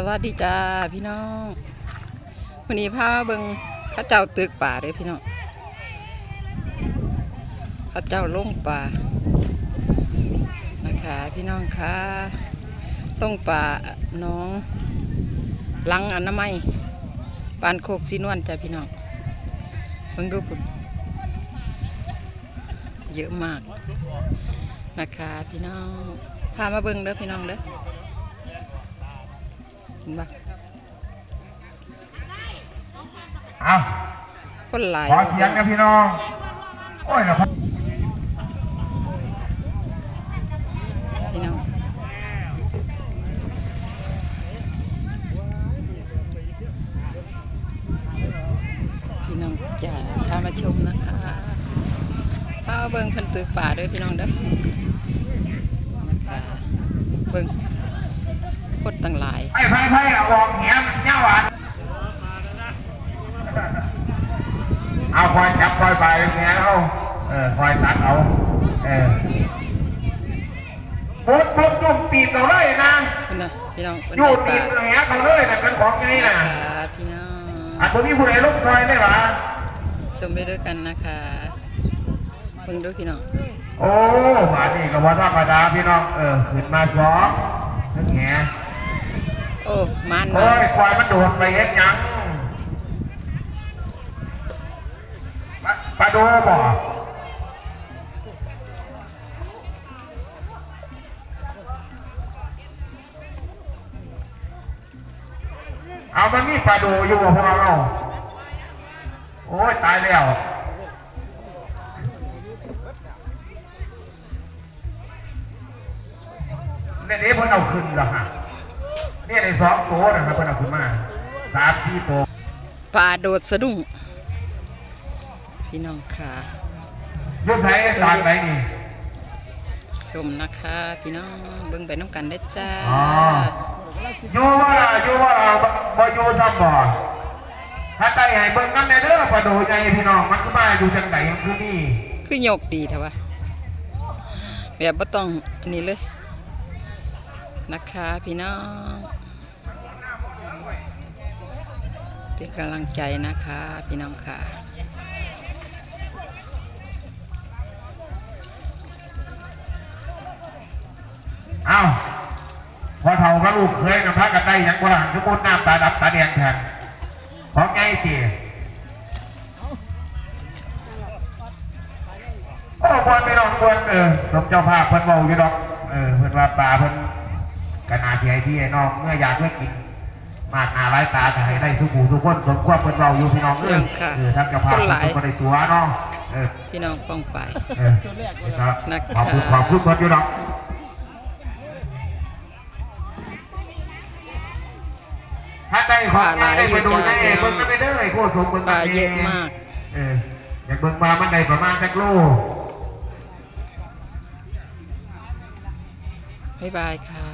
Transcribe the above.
สวัสดีจ้าพี่น้องวันนี้พาเบิงข้าเจ้าตึกป่าเลยพี่น้องข้าเจ้าลงป่านะคะพี่น้องคะลงป่าน้องลังอนามัยปานโคกสีนวลจ้าพี่น้องเบิ่งดูคุณเยอะมากนะคะพี่น้องพามาเบิงเด้อพี่น้องเด้อ ห็นปะเอาคนหลายขอเสียงนะพี่น้อง โอ้ยนะพ่อพี่น้องพี่น้องจะพามาชมนะคะพามาเบิ่งเพิ่นตึกป่าเด้วยพี่น้องเด้อนะคะเบิ่ง คนตั้งหลายไพ่ไพ่ไพ่เอาออกเหี้ยมเงี้ยหวานเอาคอยจับคอยไปเงี้ยเอาเออคอยตัดเอาเออปุ๊บปุ๊บจุ่มปีกเอาเลยนะเพิ่นน่ะพี่น้องเพิ่นจุ่ได้มปีป่ากเงี้ยเอาเลยนะเป็นของไงนะนะคะพี่น้องอันตัวนี้ผู้ใดลุกคอยได้หรอชมไปด้วยกันนะคะเบิ่งด้วยพี่น้องโอ้มานี่ก็ว่าธรรมดาพี่น้องเออขึ้นมาสองนึกแง่ โอ้มันโอ้ยควายมันโดดไปเฮ็ดหยังปลาปลาโดบ่เอามันมีปลาโดอยู่บ่พวเราโอ้ยตายแล้วเนี่ยนี้เพิ่นเอาขึ้นเหรอฮะ เนี่ยในสองตัวนะครับเพิ่นเอาขึ้นมาสามสี่ตัวป่าโดดสะดุ้งพี่น้องค่ะยุบไหนตอนไหนนี่ชมนะคะพี่น้องเบิ่งไปน้ำกันได้อจ้าอ๋ออยู่ว่าล่ะอยู่ว่าล่ะบ่บ่อยู่ซ้ำบ่ถ้าใจให้เบิ่งน้ำในเด้อปลาโดใหญ่พี่น้องมันก็มาอยู่จังไหนมันคือนี่คือโยกดีเถอะวะแบบบ่ต้องอันนี้เลย นะคะพี่น้อง เป็นกำลังใจนะคะพี่น้องค่ะเอ้าพอเท่ากับลูกเคยกับพระกันได้ยังบ่ล่ะสมมุติน้ำตาดับตาแดงแทนของไงสิโอ้ควรไม่ต้องควรเออสมเจ้าภาพเพิ่นเว้าอยู่ดอก เออเพิ่นว่าปลาเพิ่น กันอาที่ไอ้ที่ไอ้น้องเมื่ออยากเมื่อกินมากหน้าหลายตาก็ให้ได้ทุกผู้ทุกคนสมควรเพิ่นเว้าอยู่พี่น้องเอ้ยค่ะเออทั้งเจ้าภาพคนหลายทุกคนได้ตัวเนาะเออพี่น้องป้องไปเออครับนะคะขอบคุณขอบคุณเพิ่นอยู่ดอกถ้าได้ของได้ได้ไปดูได้เองเบิ่งกันไปเด้อไอ้โคตรสมเบิ่งปกัลานเยเออะงมากเอออยากเบิ่งปลามันได้ประมาณสักโลบ๊ายบายค่ะ